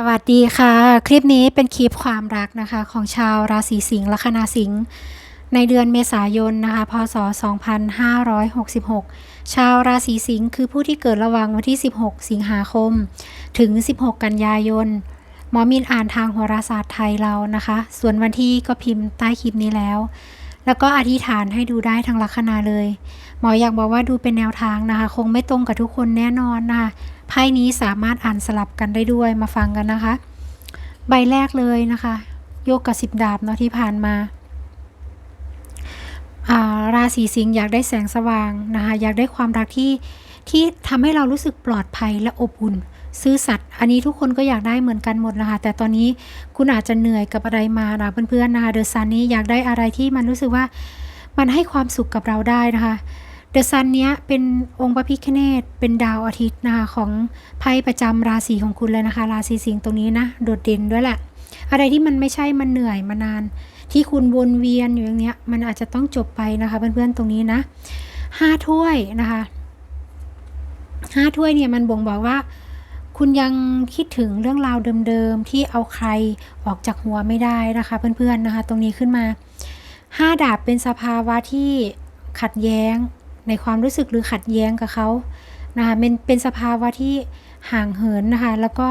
สวัสดีค่ะ คลิปนี้เป็นคลิปความรักนะคะ ของชาวราศีสิงห์ลัคนาสิงห์ในเดือนเมษายนนะคะ พศ 2566 ชาวราศีสิงห์คือผู้ที่เกิดระหว่างวันที่ 16 สิงหาคม ถึง 16 กันยายนหมอมินอ่านทางโหราศาสตร์ไทยเรานะคะ ส่วนวันที่ก็พิมพ์ใต้คลิปนี้แล้ว แล้วก็อธิษฐานให้ดูได้ทั้งลัคนาเลย หมออยากบอกว่าดูเป็นแนวทางนะคะ คงไม่ตรงกับทุกคนแน่นอนนะคะไพ่นี้สามารถอ่านสลับกันได้ด้วยมาฟังกันนะคะ ใบแรกเลยนะคะ โยกกับสิบดาบเนาะที่ผ่านมาาราศีสิงห์อยากได้แสงสว่างนะคะอยากได้ความรักที่ที่ทำให้เรารู้สึกปลอดภัยและอบอุ่น ซื่อสัตย์อันนี้ทุกคนก็อยากได้เหมือนกันหมดนะคะ แต่ตอนนี้คุณอาจจะเหนื่อยกับอะไรมานะเพื่อนๆนะคะเดอะซันนี้อยากได้อะไรที่มันรู้สึกว่ามันให้ความสุขกับเราได้นะคะ เดอะซันเนี้ยเป็นองค์พระพิฆเนศเป็นดาวอาทิตย์นะคะของไพ่ประจำราศีของคุณเลยนะคะ ราศีสิงห์ตรงนี้นะ โดดเด่นด้วยแหละ อะไรที่มันไม่ใช่มันเหนื่อยมานาน ที่คุณวนเวียนอยู่อย่างเนี้ยมันอาจจะต้องจบไปนะคะเพื่อนๆตรงนี้นะห้าถ้วยนะคะห้าถ้วยเนี่ยมันบ่งบอกว่า คุณยังคิดถึงเรื่องราวเดิมๆที่เอาใครออกจากหัวไม่ได้นะคะ เพื่อนๆนะคะ ตรงนี้ขึ้นมาห้าดาบเป็นสภาวะที่ขัดแย้ง ในความรู้สึกหรือขัดแย้งกับเขานะคะเป็นเป็นสภาวะที่ห่างเหินนะคะแล้วก็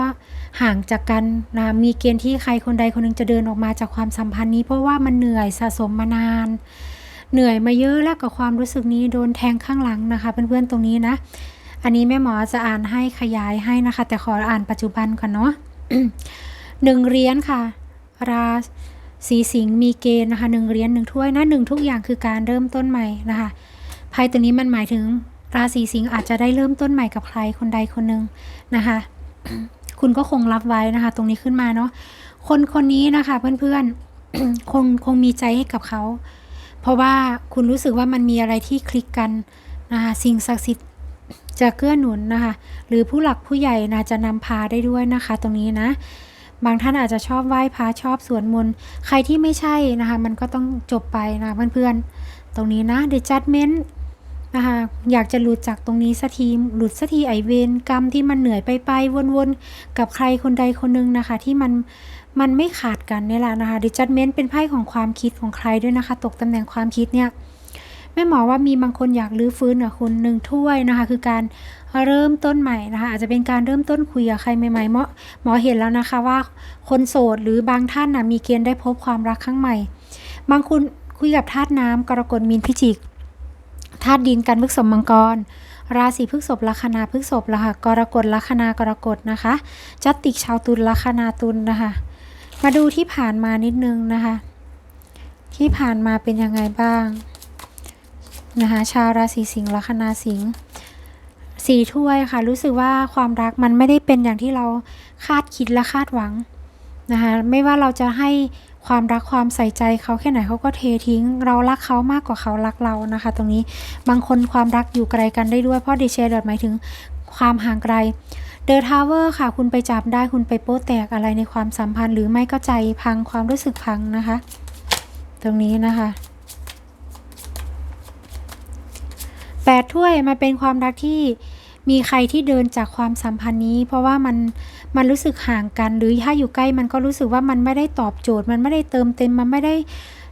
ห่างจากกันนะมีเกณฑ์ที่ใครคนใดคนหนึ่งจะเดินออกมาจากความสัมพันธ์นี้ เพราะว่ามันเหนื่อยสะสมมานาน เหนื่อยมาเยอะแล้วกับความรู้สึกนี้โดนแทงข้างหลังนะคะเพื่อนๆตรงนี้นะ อันนี้แม่หมอจะอ่านให้ขยายให้นะคะ แต่ขออ่านปัจจุบันก่อนเนาะหนึ่งเหรียญค่ะ ราศีสิงห์มีเกณฑ์นะคะหนึ่งเหรียญหนึ่งถ้วยนะหนึ่งทุกอย่างคือการเริ่มต้นใหม่นะคะ ไพ่ตัวนี้มันหมายถึง ราศีสิงห์อาจจะได้เริ่มต้นใหม่กับใครคนใดคนหนึ่งนะคะ คุณก็คงรับไว้นะคะ ตรงนี้ขึ้นมาเนาะคนคนนี้นะคะ เพื่อนๆคงคงมีใจให้กับเขา เพราะว่าคุณรู้สึกว่ามันมีอะไรที่คลิกกันนะคะสิ่งศักดิ์สิทธิ์จะเกื้อหนุนนะคะ หรือผู้หลักผู้ใหญ่นะจะนำพาได้ด้วยนะคะ ตรงนี้นะ บางท่านอาจจะชอบไหว้พระชอบสวดมนต์ใครที่ไม่ใช่นะคะ มันก็ต้องจบไปนะเพื่อนๆ ตรงนี้นะ The Judgment นะคะอยากจะหลุดจากตรงนี้สักทีหลุดสักทีไอเวนกรรมที่มันเหนื่อยไปไปวนๆ กับใครคนใดคนหนึ่งนะคะ ที่มันมันไม่ขาดกันนี่แหละนะคะ The Judgment เป็นไพ่ของความคิดของใครด้วยนะคะ ตกตำแหน่งความคิดเนี่ยแม่หมอว่ามีบางคนอยากรื้อฟื้นกับคุณหนึ่งถ้วยนะคะ คือการเริ่มต้นใหม่นะคะ อาจจะเป็นการเริ่มต้นคุยกับใครใหม่ๆหมอหมอเห็นแล้วนะคะว่าคนโสดหรือบางท่านนะมีเกณฑ์ได้พบความรักครั้งใหม่ บางคนคุยกับธาตุน้ำกรกฎมีนพิจิก ธาตุดินกันพฤกษมังกร ราศีพฤษภลัคนาพฤษภละค่ะกรกฎลัคนากรกฎนะคะ จัตติกชาวตุลลัคนาตุลนะคะ มาดูที่ผ่านมานิดนึงนะคะ ที่ผ่านมาเป็นยังไงบ้างนะคะชาวราศีสิงห์ลัคนาสิงห์สีถ้วยค่ะ รู้สึกว่าความรักมันไม่ได้เป็นอย่างที่เราคาดคิดและคาดหวัง นะคะไม่ว่าเราจะให้ความรักความใส่ใจเขาแค่ไหนเขาก็เททิ้ง เรารักเขามากกว่าเขารักเรานะคะ ตรงนี้บางคนความรักอยู่ไกลกันได้ด้วยเพราะดิเชดหมายถึงความห่างไกลเดอะทาวเวอร์ค่ะ คุณไปจับได้คุณไปโป๊แตกอะไรในความสัมพันธ์ หรือไม่ก็ใจพังความรู้สึกพังนะคะ ตรงนี้นะคะแปดถ้วยมันเป็นความรักที่ มีใครที่เดินจากความสัมพันธ์นี้ เพราะว่ามันมันรู้สึกห่างกัน หรือถ้าอยู่ใกล้มันก็รู้สึกว่ามันไม่ได้ตอบโจทย์ มันไม่ได้เติมเต็มมันไม่ได้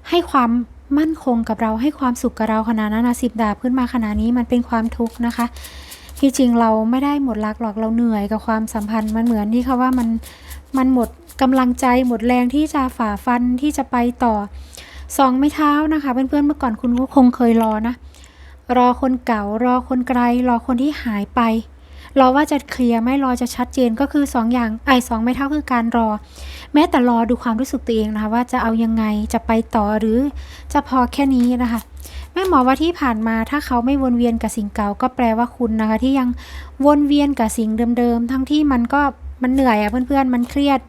ให้ความมั่นคงกับเราให้ความสุขกับเราขนาดนั้นนะสิบดาบขึ้นมาขนาดนี้มันเป็นความทุกข์นะคะ ที่จริงเราไม่ได้หมดรักหรอกเราเหนื่อยกับความสัมพันธ์มันเหมือนที่เขาว่ามันมันหมดกำลังใจหมดแรงที่จะฝ่าฟันที่จะไปต่อสองไม่เท้านะคะเพื่อนๆเมื่อก่อนคุณก็คงเคยรอนะ รอคนเก่า รอคนไกล รอคนที่หายไป รอว่าจะเคลียร์ไม่รอจะชัดเจนก็คือ2ออย่างไอ้สองไม่เท่าคือการรอ แม้แต่รอดูความรู้สึกตัวเองนะคะว่าจะเอายังไงจะไปต่อหรือจะพอแค่นี้นะคะแม่หมอว่าที่ผ่านมาถ้าเขาไม่วนเวียนกับสิ่งเก่าก็แปลว่าคุณนะคะ ที่ยังวนเวียนกับสิ่งเดิมๆทั้งที่มันก็มันเหนื่อยอะเพื่อนๆ มันเครียด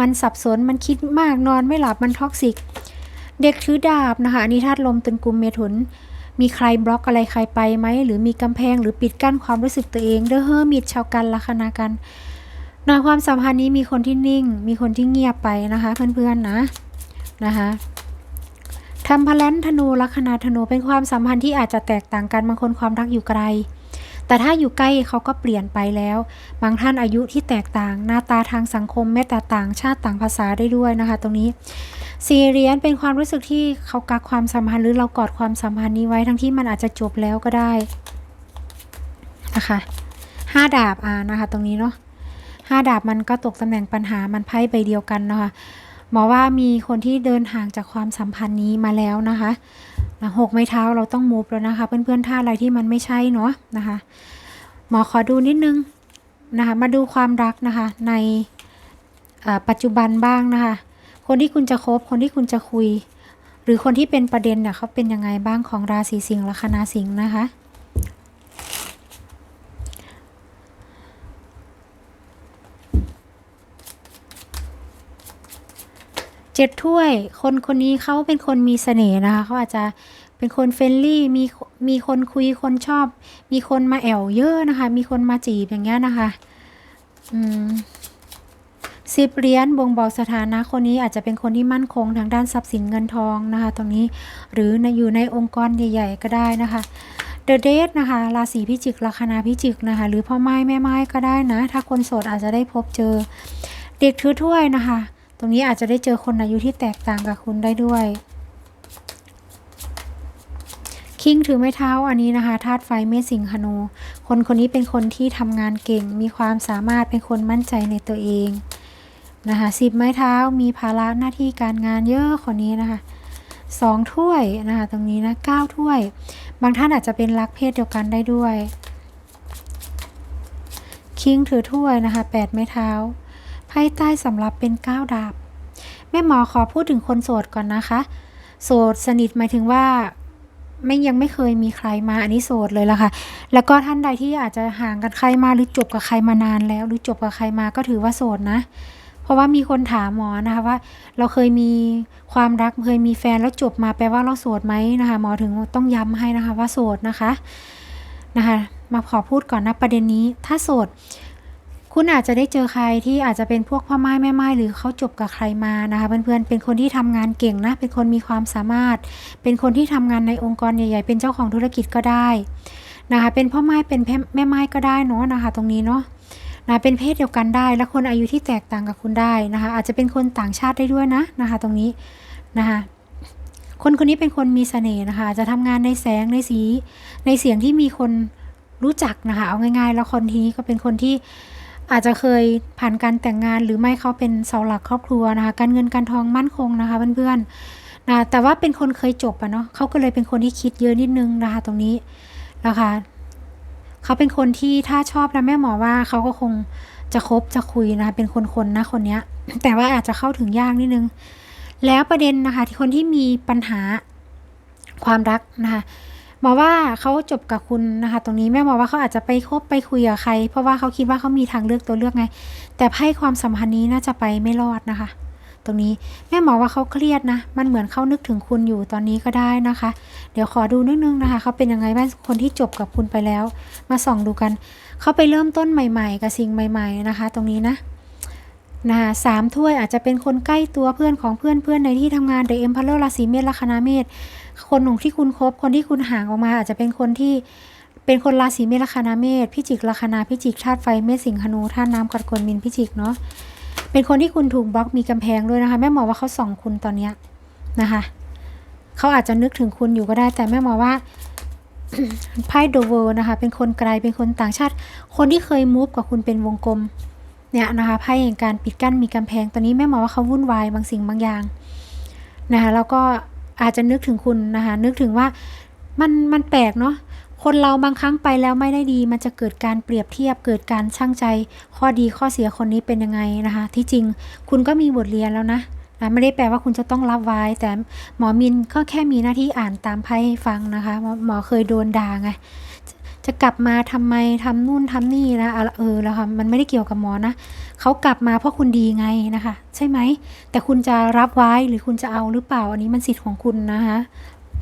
มันสับสน มันคิดมากนอนไม่หลับ มันท็อกซิก เด็กถือดาบนะคะอันนี้ธาตุลมตุนกุมเมถุน มีใครบล็อกอะไรใครไปไหม หรือมีกำแพงหรือปิดกั้นความรู้สึกตัวเองเด้อเฮอมิดชาวกันลัคนากันในความสัมพันธ์นี้มีคนที่นิ่ง มีคนที่เงียบไปนะคะ เพื่อนๆนะนะคะทำพลันธนูลัคนาธนูเป็นความสัมพันธ์ที่อาจจะแตกต่างกันบางคนความรักอยู่ไกล แต่ถ้าอยู่ใกล้เขาก็เปลี่ยนไปแล้ว บางท่านอายุที่แตกต่าง หน้าตาทางสังคมแม้แต่ต่างชาติต่างภาษาได้ด้วยนะคะ ตรงนี้สี่เรียญเป็นความรู้สึกที่เขากักความสัมพันธ์หรือเรากอดความสัมพันธ์นี้ไว้ทั้งที่มันอาจจะจบแล้วก็ได้นะคะห้าดาบอ่านะคะตรงนี้เนาะห้าดาบมันก็ตกตำแหน่งปัญหามันไพ่ใบเดียวกันเนาะหมอว่ามีคนที่เดินห่างจากความสัมพันธ์นี้มาแล้วนะคะ หกไม้เท้าเราต้องมูฟแล้วนะคะ เพื่อนๆท่าอะไรที่มันไม่ใช่เนาะนะคะ หมอขอดูนิดนึงนะคะมาดูความรักนะคะในปัจจุบันบ้างนะคะ คนที่คุณจะคบคนที่คุณจะคุย หรือคนที่เป็นประเด็นเนี่ยเขาเป็นยังไงบ้างของราศีสิงห์ลัคนาสิงห์นะคะ เจ็ดถ้วย คนคนนี้เขาเป็นคนมีเสน่ห์นะคะเขาอาจจะเป็นคนเฟรนลี่มีมีคนคุยคนชอบ มีคนมาแอวเยอะนะคะ มีคนมาจีบอย่างเงี้ยนะคะอืมสิบเหรียญบ่งบอกสถานะคนนี้อาจจะเป็นคนที่มั่นคงทางด้านทรัพย์สินเงินทองนะคะ ตรงนี้หรือในอยู่ในองค์กรใหญ่ ๆ ก็ได้นะคะเดอะเดทนะคะราศีพิจิก ลัคนาพิจิกนะคะ หรือพ่อไม้แม่ไม้ก็ได้นะ ถ้าคนโสดอาจจะได้พบเจอ เด็กถือถ้วยนะคะ รงนี้อาจจะได้เจอคนอายุที่แตกต่างกับคุณได้ด้วย คิงถือไม้เท้าอันนี้นะคะธาตุไฟเมษสิงหนู คนคนนี้เป็นคนที่ทำงานเก่ง มีความสามารถเป็นคนมั่นใจในตัวเองนะคะสิบไม้เท้ามีภาระหน้าที่การงานเยอะคนนี้นะคะสองถ้วยนะคะตรงนี้นะเก้าถ้วย บางท่านอาจจะเป็นรักเพศเดียวกันได้ด้วย คิงถือถ้วยนะคะแปดไม้เท้า ไพ่ใต้สำหรับเป็นก้าวดาบ แม่หมอขอพูดถึงคนโสดก่อนนะคะ โสดสนิทหมายถึงว่าไม่ยังไม่เคยมีใครมาอันนี้โสดเลยละค่ะ แล้วก็ท่านใดที่อาจจะห่างกันใครมาหรือจบกับใครมานานแล้ว หรือจบกับใครมาก็ถือว่าโสดนะ เพราะว่ามีคนถามหมอนะคะว่า เราเคยมีความรักเคยมีแฟนแล้วจบมาแปลว่าเราโสดไหมนะคะหมอถึงต้องย้ำให้นะคะว่าโสดนะคะนะคะ มาขอพูดก่อนนะประเด็นนี้ ถ้าโสด คุณอาจจะได้เจอใครที่อาจจะเป็นพวกพ่อไม้แม่ไม้หรือเขาจบกับใครมานะคะเพื่อนๆเป็นคนที่ทำงานเก่งนะ เป็นคนมีความสามารถ เป็นคนที่ทำงานในองค์กรใหญ่ ๆ เป็นเจ้าของธุรกิจก็ได้นะคะ เป็นพ่อไม้เป็นแม่ไม้ก็ได้เนาะนะคะ ตรงนี้เนาะนะเป็นเพศเดียวกันได้ และคนอายุที่แตกต่างกับคุณได้นะคะ อาจจะเป็นคนต่างชาติได้ด้วยนะนะคะ ตรงนี้นะคะคนคนนี้เป็นคนมีเสน่ห์นะคะ จะทำงานในแสงในสีในเสียงที่มีคนรู้จักนะคะ เอาง่ายๆ แล้วคนทีนี้ก็เป็นคนที่ อาจจะเคยผ่านการแต่งงานหรือไม่เขาเป็นเสาหลักครอบครัวนะคะ การเงินการทองมั่นคงนะคะเพื่อนๆนะแต่ว่าเป็นคนเคยจบอะเนาะเขาก็เลยเป็นคนที่คิดเยอะนิดนึงนะคะตรงนี้นะคะเขาเป็นคนที่ถ้าชอบนะแม่หมอว่าเขาก็คงจะคบจะคุยนะคะเป็นคนๆนะคนเนี้ย แต่ว่าอาจจะเข้าถึงยากนิดนึง แล้วประเด็นนะคะที่คนที่มีปัญหาความรักนะคะ หมอว่าเขาจบกับคุณนะคะ ตรงนี้แม่หมอว่าเขาอาจจะไปคบไปคุยกับใคร เพราะว่าเขาคิดว่าเขามีทางเลือกตัวเลือกไง แต่ไพ่ความสัมพันธ์นี้น่าจะไปไม่รอดนะคะ ตรงนี้แม่หมอว่าเขาเครียดนะ มันเหมือนเขานึกถึงคุณอยู่ตอนนี้ก็ได้นะคะ เดี๋ยวขอดูนิดนึงนะคะเขาเป็นยังไงบ้างคนที่จบกับคุณไปแล้ว มาส่องดูกันเขาไปเริ่มต้นใหม่ ๆ กับสิ่งใหม่ ๆนะคะ ตรงนี้นะนะคะสามถ้วยอาจจะเป็นคนใกล้ตัวเพื่อนของเพื่อนเพื่อนในที่ทำงานเดอะเอ็มพาร์ราศีเมษลัคนาเมษ คนหนุ่มที่คุณคบคนที่คุณห่างออกมา อาจจะเป็นคนที่เป็นคนราศีเมษลัคนาเมษพิจิกลัคนาพิจิกธาตุไฟเมษสิงหนูธาตุน้ำกัดกลมินพิจิกเนาะเป็นคนที่คุณถูกบล็อกมีกำแพงด้วยนะคะ แม่หมอว่าเขาส่องคุณตอนเนี้ยนะคะเขาอาจจะนึกถึงคุณอยู่ก็ได้ แต่แม่หมอว่าไพ่โดเวอร์นะคะ เป็นคนไกลเป็นคนต่างชาติ คนที่เคยมูฟกับคุณเป็นวงกลมเนี่ยนะคะไพ่แห่งการปิดกั้นมีกำแพงตอนนี้แม่หมอว่าเขาวุ่นวายบางสิ่งบางอย่างนะคะแล้วก็ อาจจะนึกถึงคุณนะคะนึกถึงว่ามันมันแปลกเนาะคนเราบางครั้งไปแล้วไม่ได้ดี มันจะเกิดการเปรียบเทียบเกิดการช่างใจ ข้อดีข้อเสียคนนี้เป็นยังไงนะคะ ที่จริงคุณก็มีบทเรียนแล้วนะนะไม่ได้แปลว่าคุณจะต้องรับไว้แต่หมอมินก็แค่มีหน้าที่อ่านตามไพ่ฟังนะคะ หมอเคยโดนด่าไง จะกลับมาทำไมทำนู่นทำนี่นะเออแล้วค่ะมันไม่ได้เกี่ยวกับหมอนะเขากลับมาเพราะคุณดีไงนะคะ ใช่ไหม แต่คุณจะรับไว้หรือคุณจะเอาหรือเปล่า อันนี้มันสิทธิ์ของคุณนะคะ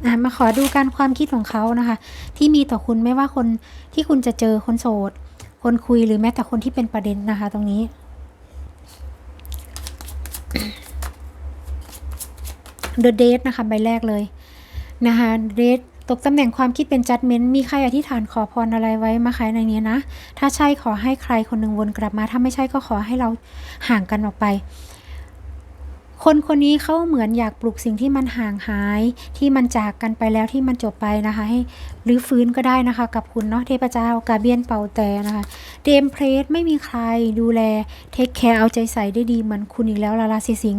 อะมาขอดูการความคิดของเขานะคะ ที่มีต่อคุณไม่ว่าคนที่คุณจะเจอคนโสด คนคุยหรือแม้แต่คนที่เป็นประเด็นนะคะ ตรงนี้ The Date นะคะใบแรกเลยนะคะ Date ตกตำแหน่งความคิดเป็นจัดเมนต์มีใครอธิษฐานขอพรอะไรไว้มาใครในนี้นะ ถ้าใช่ขอให้ใครคนหนึ่งวนกลับมา ถ้าไม่ใช่ก็ขอให้เราห่างกันออกไป คนคนนี้เขาเหมือนอยากปลุกสิ่งที่มันห่างหาย ที่มันจากกันไปแล้วที่มันจบไปนะคะให้หรือฟื้นก็ได้นะคะ กับคุณเนาะเทพเจ้ากาเบียนเป่าแต่นะคะเดมเพลสไม่มีใครดูแลเทคแคร์เอาใจใส่ได้ดีเหมือนคุณอีกแล้วลาลาซิสิง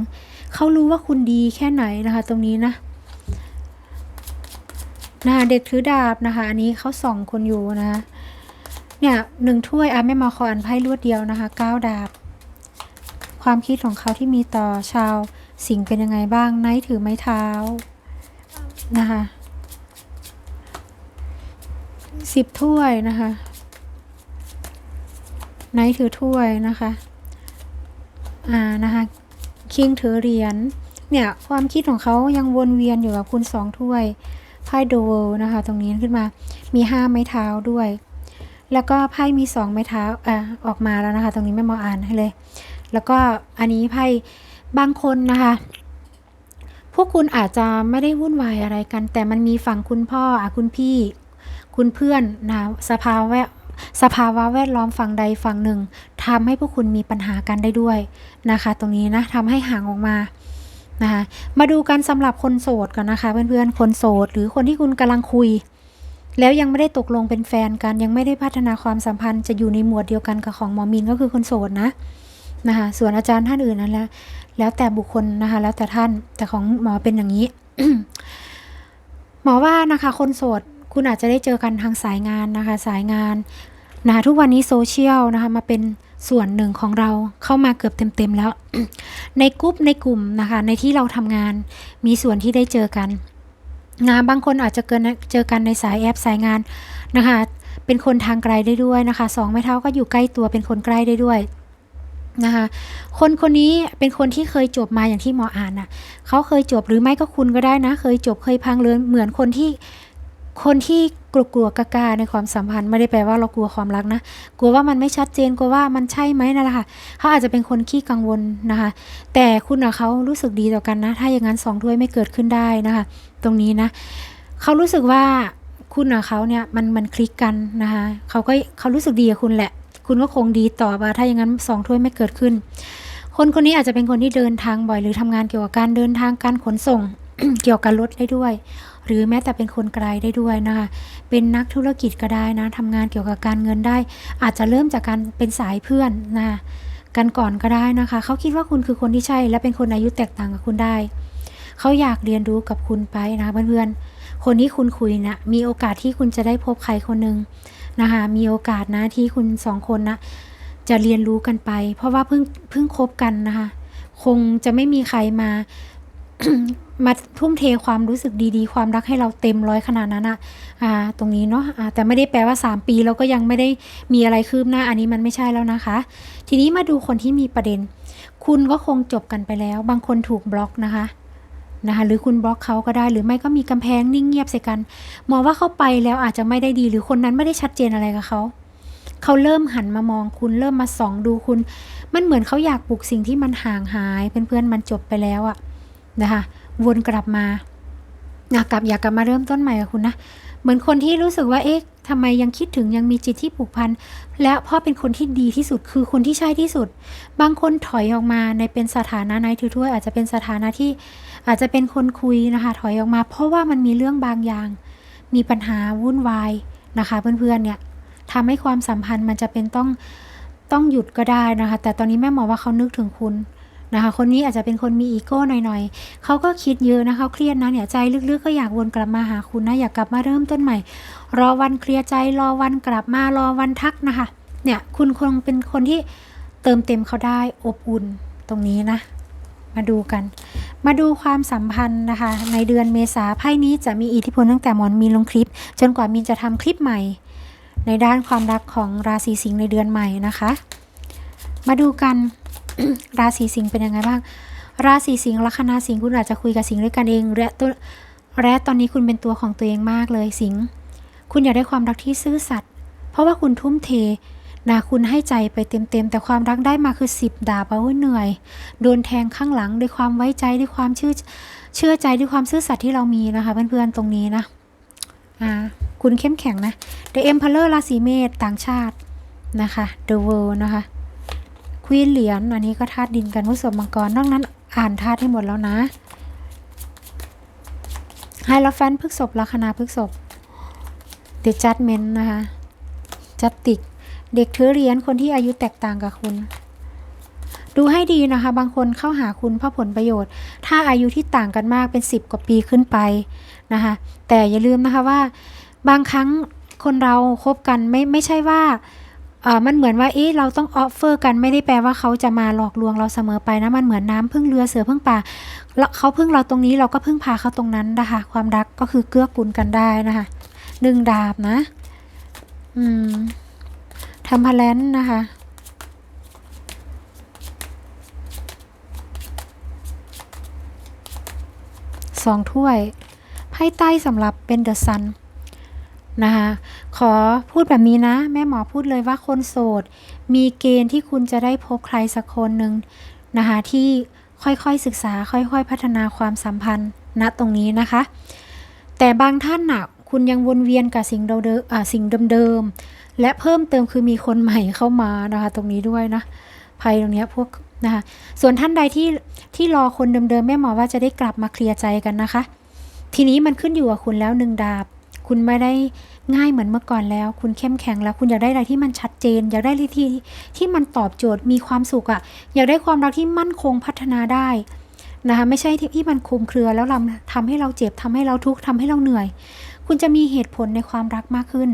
เขารู้ว่าคุณดีแค่ไหนนะคะ ตรงนี้นะ นะคะเด็กถือดาบนะคะ อันนี้เขาส่องคนอยู่นะคะเนี่ยหนึ่งถ้วยอะไม่มาขออ่านไพ่รวดเดียวนะคะเก้าดาบ ความคิดของเขาที่มีต่อชาวสิงเป็นยังไงบ้างไนท์ถือไม้เท้านะคะสิบถ้วยนะคะไนท์ถือถ้วยนะคะอ่านะคะคิงถือเหรียญเนี่ยความคิดของเขายังวนเวียนอยู่กับคุณสองถ้วย ไพ่โดเวลนะคะ ตรงนี้ขึ้นมามีห้าไม้เท้าด้วย แล้วก็ไพ่มีสองไม้เท้าอะออกมาแล้วนะคะ ตรงนี้ไม่มาอ่านให้เลย แล้วก็อันนี้ไพ่บางคนนะคะ พวกคุณอาจจะไม่ได้วุ่นวายอะไรกัน แต่มันมีฝั่งคุณพ่ออะคุณพี่ คุณเพื่อนนะสภาวะสภาวะแวดล้อมฝั่งใดฝั่งหนึ่งทำให้พวกคุณมีปัญหากันได้ด้วยนะคะ ตรงนี้นะทำให้ห่างออกมา นะคะมาดูกันสำหรับคนโสดกันนะคะ เพื่อนๆคนโสด หรือคนที่คุณกำลังคุย แล้วยังไม่ได้ตกลงเป็นแฟนกันยังไม่ได้พัฒนาความสัมพันธ์จะอยู่ในหมวดเดียวกันกับของหมอมินก็คือคนโสดนะนะคะส่วนอาจารย์ท่านอื่นนั้นแล้ว แล้วแต่บุคคลนะคะ แล้วแต่ท่านแต่ของหมอเป็นอย่างนี้ หมอว่านะคะ คนโสดคุณอาจจะได้เจอกันทางสายงานนะคะ สายงานนะคะทุกวันนี้โซเชียลนะคะมาเป็น ส่วนหนึ่งของเราเข้ามาเกือบเต็มๆแล้ว ในกลุ่มในกลุ่มนะคะ ในที่เราทำงานมีส่วนที่ได้เจอกันงานบางคนอาจจะเกินเจอกันในสายแอปสายงานนะคะ เป็นคนทางไกลได้ด้วยนะคะสองไม้เท้าก็อยู่ใกล้ตัวเป็นคนใกล้ได้ด้วยนะคะคนคนนี้เป็นคนที่เคยจบมาอย่างที่หมออ่านน่ะเขาเคยจบหรือไม่ก็คุณก็ได้นะ เคยจบเคยพังเลือนเหมือนคนที่ คนที่กลัวกลัวๆกล้าๆในความสัมพันธ์ไม่ได้แปลว่าเรากลัวความรักนะ กลัวว่ามันไม่ชัดเจนกลัวว่ามันใช่ไหมนั่นแหละค่ะเขาอาจจะเป็นคนขี้กังวลนะคะ แต่คุณกับเขารู้สึกดีต่อกันนะ ถ้าอย่างนั้นสองถ้วยไม่เกิดขึ้นได้นะคะ ตรงนี้นะเขารู้สึกว่าคุณกับเขาเนี่ยมันมันคลิกกันนะคะเขาก็เขารู้สึกดีกับคุณแหละ คุณก็คงดีต่อว่าถ้าอย่างนั้นสองถ้วยไม่เกิดขึ้น คนคนนี้อาจจะเป็นคนที่เดินทางบ่อยหรือทำงานเกี่ยวกับการเดินทางการขนส่งเกี่ยวกับรถได้ด้วย หรือแม้แต่เป็นคนไกลได้ด้วยนะคะ เป็นนักธุรกิจก็ได้นะทำงานเกี่ยวกับการเงินได้ อาจจะเริ่มจากการเป็นสายเพื่อนนะกันก่อนก็ได้นะคะ เขาคิดว่าคุณคือคนที่ใช่ และเป็นคนอายุแตกต่างกับคุณได้ เขาอยากเรียนรู้กับคุณไปนะเพื่อนๆ คนที่คุณคุยนะมีโอกาสที่คุณจะได้พบใครคนหนึ่งนะคะ มีโอกาสนะที่คุณสองคนนะจะเรียนรู้กันไป เพราะว่าเพิ่งเพิ่งคบกันนะคะ คงจะไม่มีใครมา มาทุ่มเทความรู้สึกดีๆ ความรักให้เราเต็มร้อยขนาดนั้นอะอ่าตรงนี้เนาะอ่าแต่ไม่ได้แปลว่า 3 ปีเราก็ยังไม่ได้มีอะไรคืบหน้าอันนี้มันไม่ใช่แล้วนะคะ ทีนี้มาดูคนที่มีประเด็น คุณก็คงจบกันไปแล้ว บางคนถูกบล็อกนะคะนะคะหรือคุณบล็อกเขาก็ได้หรือไม่ก็มีกำแพงนิ่งเงียบใส่กันมองว่าเข้าไปแล้วอาจจะไม่ได้ดี หรือคนนั้นไม่ได้ชัดเจนอะไรกับเขาเขาเริ่มหันมามองคุณเริ่มมาส่องดูคุณ มันเหมือนเขาอยากปลุกสิ่งที่มันห่างหายเพื่อนๆมันจบไปแล้วอะ นะคะวนกลับมาอยากกลับอยากกลับมาเริ่มต้นใหม่กับคุณนะ เหมือนคนที่รู้สึกว่าเอ๊ะทำไมยังคิดถึงยังมีจิตที่ผูกพัน และเพราะเป็นคนที่ดีที่สุดคือคนที่ใช่ที่สุด บางคนถอยออกมาในเป็นสถานะในถือถ้วย อาจจะเป็นสถานะที่อาจจะเป็นคนคุยนะคะ ถอยออกมา เพราะว่ามันมีเรื่องบางอย่าง มีปัญหาวุ่นวายนะคะเพื่อนๆเนี่ยทำให้ความสัมพันธ์มันจะเป็นต้องต้องหยุดก็ได้นะคะ แต่ตอนนี้แม่หมอว่าเขานึกถึงคุณ นะคะ คนนี้อาจจะเป็นคนมีอีโก้หน่อยๆเขาก็คิดเยอะนะเขาเครียดนะเนี่ยใจลึกๆก็อยากวนกลับมาหาคุณนะอยากกลับมาเริ่มต้นใหม่ รอวันเคลียร์ใจรอวันกลับมารอวันทักนะคะเนี่ยคุณคงเป็นคนที่เติมเต็มเขาได้อบอุ่นตรงนี้นะ มาดูกัน มาดูความสัมพันธ์นะคะ ในเดือนเมษาไพ่นี้จะมีอิทธิพลตั้งแต่มอนมีลงคลิป จนกว่ามีนจะทำคลิปใหม่ ในด้านความรักของราศีสิงห์ในเดือนใหม่นะคะ มาดูกัน ราศีสิงห์เป็นยังไงบ้าง ราศีสิงห์ลัคนาสิงห์คุณอาจจะคุยกับสิงห์ด้วยกันเองและตัวและตอนนี้คุณเป็นตัวของตัวเองมากเลยสิงห์คุณอยากได้ความรักที่ซื่อสัตย์เพราะว่าคุณทุ่มเทนะคุณให้ใจไปเต็มๆ แต่ความรักได้มาคือสิบดาบเอาเหนื่อย โดนแทงข้างหลังด้วยความไว้ใจด้วยความเชื่อเชื่อใจด้วยความซื่อสัตย์ที่เรามีนะคะ เพื่อนๆตรงนี้นะอ่าคุณเข้มแข็งนะ The Emperor ราศีเมษต่างชาตินะคะ The World นะคะ ควีนเหรียญอันนี้ก็ธาตุดินกันผู้สวมังกรนอกนั้นอ่านธาตุให้หมดแล้วนะไฮโลแฟนพฤกษบลัคนาพฤกษบ The Judgment นะคะจัตติก เด็กถือเหรียญคนที่อายุแตกต่างกับคุณ ดูให้ดีนะคะ บางคนเข้าหาคุณเพราะผลประโยชน์ ถ้าอายุที่ต่างกันมากเป็น 10 กว่าปีขึ้นไปนะคะ แต่อย่าลืมนะคะว่า บางครั้งคนเราคบกันไม่ไม่ใช่ว่า มันเหมือนว่าเอ๊ะเราต้องออฟเฟอร์กันไม่ได้แปลว่าเขาจะมาหลอกลวงเราเสมอไปนะมันเหมือนน้ำพึ่งเรือเสือพึ่งป่าเขาพึ่งเราตรงนี้เราก็พึ่งพาเขาตรงนั้นนะคะ ความรักก็คือเกื้อกูลกันได้นะคะหนึ่งดาบนะ อืมทำพาแลนนะคะสองถ้วยไพ่ใต้สำหรับเป็นเดอะซัน นะคะขอพูดแบบนี้นะ แม่หมอพูดเลยว่าคนโสด มีเกณฑ์ที่คุณจะได้พบใครสักคนหนึ่งนะคะที่ค่อยๆศึกษาค่อยๆ พัฒนาความสัมพันธ์ณตรงนี้นะคะ แต่บางท่านน่ะคุณยังวนเวียนกับสิ่งเดิมๆอ่าสิ่งเดิมๆและเพิ่มเติมคือมีคนใหม่เข้ามานะคะตรงนี้ด้วยนะภัยตรงนี้พวกนะคะส่วนท่านใดที่ที่รอคนเดิมๆแม่หมอว่าจะได้กลับมาเคลียร์ใจกันนะคะ ทีนี้มันขึ้นอยู่กับคุณแล้วหนึ่งดาบ คุณไม่ได้ง่ายเหมือนเมื่อก่อนแล้ว คุณเข้มแข็งแล้ว คุณอยากได้อะไรที่มันชัดเจน อยากได้อะไรที่ที่มันตอบโจทย์มีความสุขอะ่ะอยากได้ความรักที่มั่นคงพัฒนาได้นะคะไม่ใช่ที่ที่มันคลุมเครือแล้วเราทำให้เราเจ็บทำให้เราทุกข์ทำให้เราเหนื่อย คุณจะมีเหตุผลในความรักมากขึ้น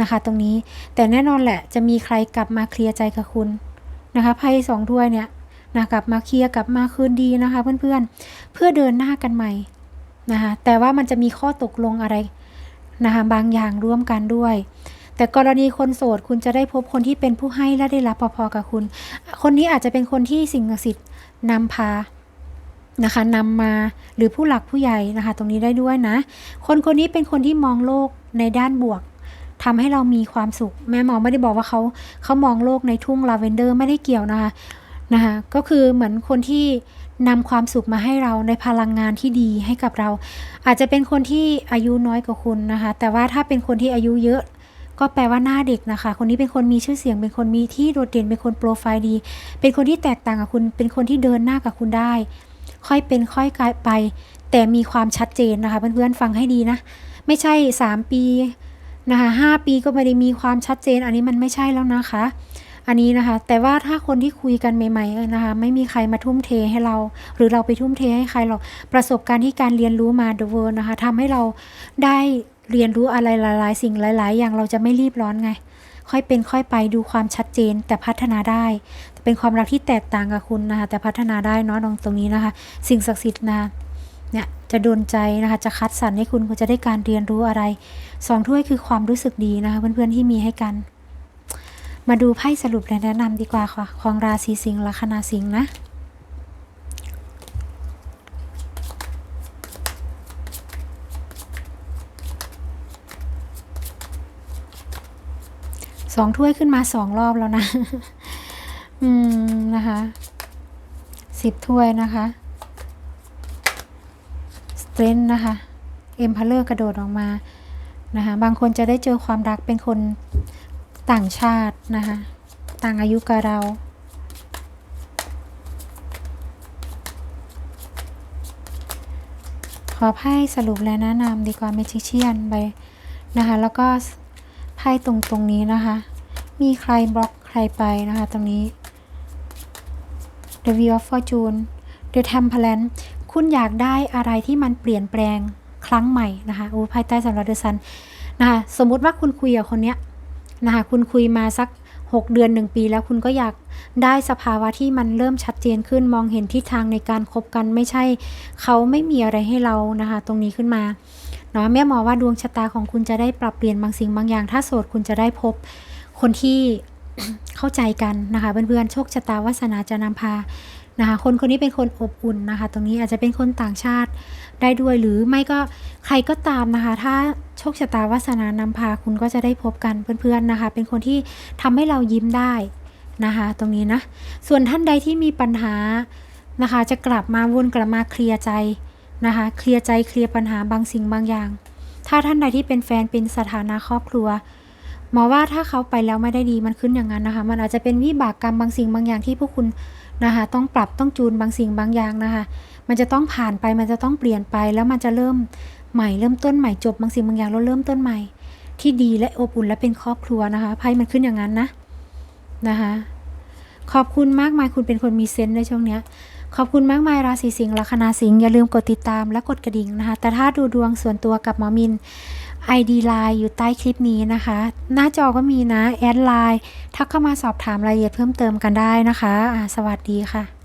นะคะ ตรงนี้แต่แน่นอนแหละจะมีใครกลับมาเคลียร์ใจกับคุณนะคะไพ่สองถ้วยเนี่ยนะกลับมาเคลียร์กลับมาคืนดีนะคะ เพื่อนๆเพื่อเดินหน้ากันใหม่นะคะแต่ว่ามันจะมีข้อตกลงอะไร นะคะบางอย่างร่วมกันด้วย แต่กรณีคนโสดคุณจะได้พบคนที่เป็นผู้ให้และได้รับพอๆกับคุณ คนนี้อาจจะเป็นคนที่สิ่งศักดิ์สิทธิ์นำพานะคะนำมาหรือผู้หลักผู้ใหญ่นะคะ ตรงนี้ได้ด้วยนะ คนคนนี้เป็นคนที่มองโลกในด้านบวกทำให้เรามีความสุข แม่หมอไม่ได้บอกว่าเขาเขามองโลกในทุ่งลาเวนเดอร์ไม่ได้เกี่ยวนะคะนะคะก็คือเหมือนคนที่ นำความสุขมาให้เราในพลังงานที่ดีให้กับเรา อาจจะเป็นคนที่อายุน้อยกว่าคุณนะคะ แต่ว่าถ้าเป็นคนที่อายุเยอะ ก็แปลว่าหน้าเด็กนะคะ คนนี้เป็นคนมีชื่อเสียง เป็นคนมีที่โดดเด่น เป็นคนโปรไฟล์ดี เป็นคนที่แตกต่างกับคุณ เป็นคนที่เดินหน้ากับคุณได้ ค่อยเป็นค่อยกลายไป แต่มีความชัดเจนนะคะ เพื่อนๆฟังให้ดีนะ ไม่ใช่ 3 ปีนะคะห้าปีก็ไม่ได้มีความชัดเจน อันนี้มันไม่ใช่แล้วนะคะ อันนี้นะคะ แต่ว่าถ้าคนที่คุยกันใหม่ๆนะคะ ไม่มีใครมาทุ่มเทให้เรา หรือเราไปทุ่มเทให้ใครหรอกประสบการณ์ที่การเรียนรู้มา The World นะคะทำให้เราได้เรียนรู้อะไรหลาย ๆ สิ่งหลาย ๆ อย่างเราจะไม่รีบร้อนไง ค่อยเป็นค่อยไปดูความชัดเจนแต่พัฒนาได้ เป็นความรักที่แตกต่างกับคุณนะคะ แต่พัฒนาได้เนาะตรงตรงนี้นะคะ สิ่งศักดิ์สิทธิ์นะเนี่ยจะโดนใจนะคะ จะคัดสรรให้คุณคุณจะได้การเรียนรู้อะไรสองถ้วยคือความรู้สึกดีนะคะ เพื่อนๆที่มีให้กัน มาดูไพ่สรุปและแนะนำดีกว่าค่ะของราศีสิงห์ลัคนาสิงห์นะสองถ้วยขึ้นมาสองรอบแล้วนะ อืม นะคะสิบถ้วยนะคะสเตรนนะคะเอ็มพาเลอร์กระโดดออกมานะคะบางคนจะได้เจอความรักเป็นคน ต่างชาตินะคะ ต่างอายุกับเรา ขอไพ่สรุปและแนะนำดีกว่าเมจิเชียนไปนะคะ แล้วก็ไพ่ตรงตรงนี้นะคะ มีใครบล็อกใครไปนะคะ ตรงนี้ The Wheel of Fortune The Temperance คุณอยากได้อะไรที่มันเปลี่ยนแปลงครั้งใหม่นะคะโอ้ภายใต้สำหรับเดซันนะคะ สมมุติว่าคุณคุยกับคนเนี้ย นะคะคุณคุยมาสัก 6 เดือน 1 ปี แล้วคุณก็อยากได้สภาวะที่มันเริ่มชัดเจนขึ้นมองเห็นทิศทางในการคบกันไม่ใช่ เขาไม่มีอะไรให้เรานะคะ ตรงนี้ขึ้นมาเนาะแม่หมอว่าดวงชะตาของคุณจะได้ปรับเปลี่ยนบางสิ่งบางอย่าง ถ้าโสดคุณจะได้พบคนที่เข้าใจกันนะคะเพื่อนๆโชคชะตาวาสนาจะนำพานะคะคนคนนี้เป็นคนอบอุ่นนะคะ ตรงนี้อาจจะเป็นคนต่างชาติ ได้ด้วยหรือไม่ก็ใครก็ตามนะคะ ถ้าโชคชะตาวาสนานำพาคุณก็จะได้พบกันเพื่อนๆนะคะ เป็นคนที่ทำให้เรายิ้มได้นะคะ ตรงนี้นะ ส่วนท่านใดที่มีปัญหานะคะ จะกลับมาวนกลับมาเคลียร์ใจนะคะ เคลียร์ใจเคลียร์ปัญหาบางสิ่งบางอย่าง ถ้าท่านใดที่เป็นแฟนเป็นสถานะครอบครัวหมอว่าถ้าเขาไปแล้วไม่ได้ดีมันขึ้นอย่างนั้นนะคะ มันอาจจะเป็นวิบากกรรมบางสิ่งบางอย่างที่พวกคุณ นะคะ ต้องปรับต้องจูนบางสิ่งบางอย่างนะคะ มันจะต้องผ่านไปมันจะต้องเปลี่ยนไปแล้วมันจะเริ่มใหม่เริ่มต้นใหม่จบบางสิ่งบางอย่างแล้วเริ่มต้นใหม่ ที่ดีและอบอุ่นและเป็นครอบครัวนะคะไพ่มันขึ้นอย่างนั้นนะนะคะขอบคุณมากมายคุณเป็นคนมีเซนส์ในช่วงเนี้ยขอบคุณมากมายราศีสิงห์ลัคนาสิงห์อย่าลืมกดติดตามและกดกระดิ่งนะคะ แต่ถ้าดูดวงส่วนตัวกับหมอมิน ID Line อยู่ใต้คลิปนี้นะคะ หน้าจอก็มีนะ แอดไลน์ทักเข้ามาสอบถามรายละเอียดเพิ่มเติมกันได้นะคะะสวัสดีค่ะ